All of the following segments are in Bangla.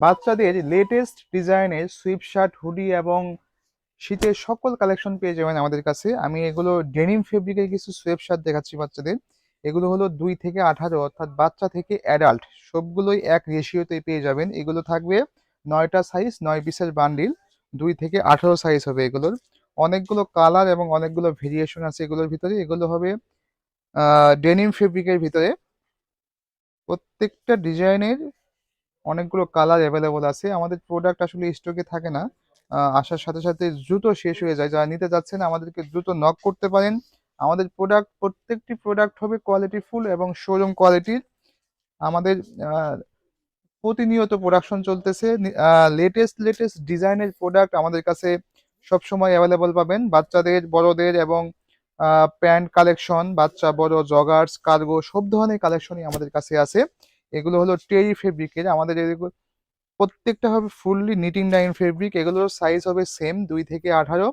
বাচ্চাদের লেটেস্ট ডিজাইনের সুইপ শার্ট হুডি এবং শীতের সকল কালেকশন পেয়ে যাবেন আমাদের কাছে। আমি এগুলো ডেনিম ফেব্রিকের কিছু সুয়েপ শার্ট দেখাচ্ছি বাচ্চাদের। এগুলো হলো দুই থেকে আঠারো, অর্থাৎ বাচ্চা থেকে অ্যাডাল্ট সবগুলোই এক রেশিওতে পেয়ে যাবেন। এগুলো থাকবে নয়টা সাইজ নয় পিসের বান্ডিল দুই থেকে আঠারো সাইজ হবে এগুলোর। অনেকগুলো কালার এবং অনেকগুলো ভেরিয়েশন আছে এগুলোর ভিতরে। এগুলো হবে ডেনিম ফেব্রিকের ভিতরে। প্রত্যেকটা ডিজাইনের অনেকগুলো কালার অ্যাভেলেবল আছে। আমাদের প্রোডাক্ট আসলে স্টকে থাকে না। আসার সাথে সাথে দ্রুত শেষ হয়ে যায়। যারা নিতে যাচ্ছেন, আমাদেরকে দ্রুত নক করতে পারেন। আমাদের প্রোডাক্ট প্রত্যেকটি প্রোডাক্ট হবে কোয়ালিটি ফুল এবং শোরুম কোয়ালিটির আমাদের প্রতিনিয়ত প্রোডাকশন চলতেছে। লেটেস্ট লেটেস্ট ডিজাইনের প্রোডাক্ট আমাদের কাছে সবসময় অ্যাভেলেবল পাবেন। বাচ্চাদের, বড়দের এবং প্যান্ট কালেকশন বাচ্চা, বড় জগার্স কার্গো সব ধরনের কালেকশনই আমাদের কাছে আছে। এগুলো হলো টেরি ফেব্রিকের আমাদের এগুলো প্রত্যেকটা হবে ফুললি নিটিং ডাইন ফেব্রিক, এগুলোর সাইজ হবে সেম দুই থেকে আঠারো।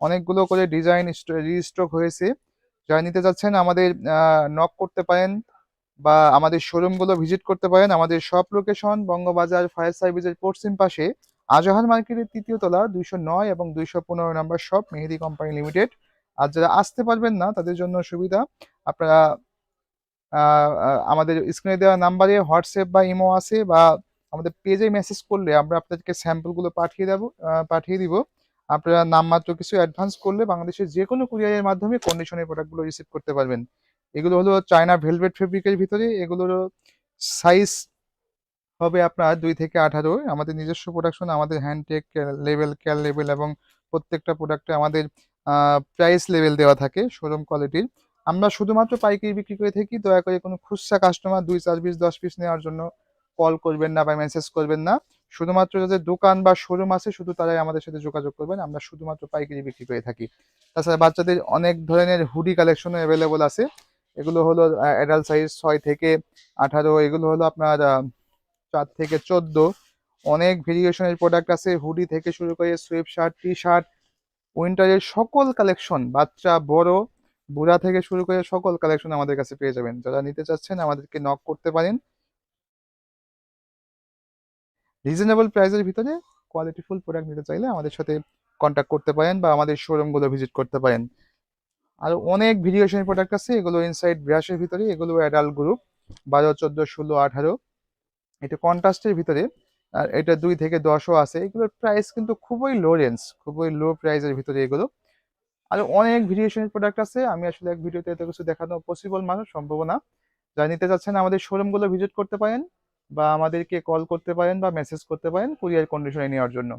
অনেকগুলো করে ডিজাইন রিস্টক হয়েছে। যারা নিতে চাচ্ছেন আমাদের নক করতে পারেন বা আমাদের শোরুমগুলো ভিজিট করতে পারেন। আমাদের সব লোকেশন বঙ্গবাজার ফায়ার সার্ভিসের পশ্চিম পাশে আজহার মার্কেটের তৃতীয় তলা, দুইশো নয় এবং দুইশো পনেরো number shop Mehedi company limited আর যারা আসতে পারবেন না, তাদের জন্য সুবিধা, আপনারা আমাদের স্ক্রিনে দেওয়া নাম্বারে হোয়াটসঅ্যাপ বা ইমো আছে বা আমাদের পেজে মেসেজ করলে আমরা আপনাদেরকে স্যাম্পলগুলো পাঠিয়ে দেবো পাঠিয়ে দিব। আপনারা নামমাত্র কিছু অ্যাডভান্স করলে বাংলাদেশের যে কোনো কুরিয়ারের মাধ্যমে কন্ডিশনের প্রোডাক্টগুলো রিসিভ করতে পারবেন। এগুলো হলো চায়না ভেলভেট ফেব্রিকের ভিতরে এগুলোর সাইজ হবে আপনার দুই থেকে আঠারো। আমাদের নিজস্ব প্রোডাকশন আমাদের হ্যান্ডটেক লেভেল কেয়ার লেভেল এবং প্রত্যেকটা প্রোডাক্টে আমাদের প্রাইস লেভেল দেওয়া থাকে শোরুম কোয়ালিটির আমরা শুধুমাত্র পাইকারি বিক্রি করে থাকি, দয়া করে কোনো খুচরা কাস্টমার দুই চার পিস দশ পিস নেওয়ার জন্য কল করবেন না বা মেসেজ করবেন না। শুধুমাত্র যাদের দোকান বা শোরুম আছে, শুধু তারাই আমাদের সাথে যোগাযোগ করবেন। আমরা শুধুমাত্র পাইকারি বিক্রি করে থাকি। তাছাড়া বাচ্চাদের অনেক ধরনের হুডি কালেকশনও অ্যাভেলেবল আছে। এগুলো হলো অ্যাডাল্ট সাইজ ছয় থেকে আঠারো, এগুলো হলো আপনার চার থেকে চোদ্দ। অনেক ভেরিয়েশনের প্রোডাক্ট আছে। হুডি থেকে শুরু করে সোয়েব শার্ট টি শার্ট উইন্টারের সকল কালেকশন বাচ্চা, বড় বুড়া থেকে শুরু করে সকল কালেকশন আমাদের কাছে পেয়ে যাবেন। যারা নিতে চাচ্ছেন, আমাদেরকে নক করতে পারেন। রিজনেবল প্রাইসের ভিতরে কোয়ালিটিফুল প্রোডাক্ট নিতে চাইলে আমাদের সাথে কন্ট্যাক্ট করতে পারেন বা আমাদের শোরুমগুলো ভিজিট করতে পারেন। আর অনেক ভেরিয়েশনের প্রোডাক্ট আছে, এগুলো ইনসাইড ব্রাশের ভিতরে, এগুলো অ্যাডাল্ট গ্রুপ বারো, চোদ্দ, ষোলো, আঠারো। এটা কন্ট্রাস্টের ভিতরে, আর এটা দুই থেকে দশও আছে। এগুলোর প্রাইস কিন্তু খুবই লো রেঞ্জ খুবই লো প্রাইসের ভিতরে এগুলো। আর অনেক ভেরিয়েশনের প্রোডাক্ট আছে। আমি আসলে এক ভিডিওতে এত কিছু দেখানো পসিবল মানুষ, সম্ভব না। যারা নিতে চাচ্ছেন, আমাদের শোরুমগুলো ভিজিট করতে পারেন বা আমাদেরকে কল করতে পারেন বা মেসেজ করতে পারেন কুরিয়ার কন্ডিশনে নেওয়ার জন্য।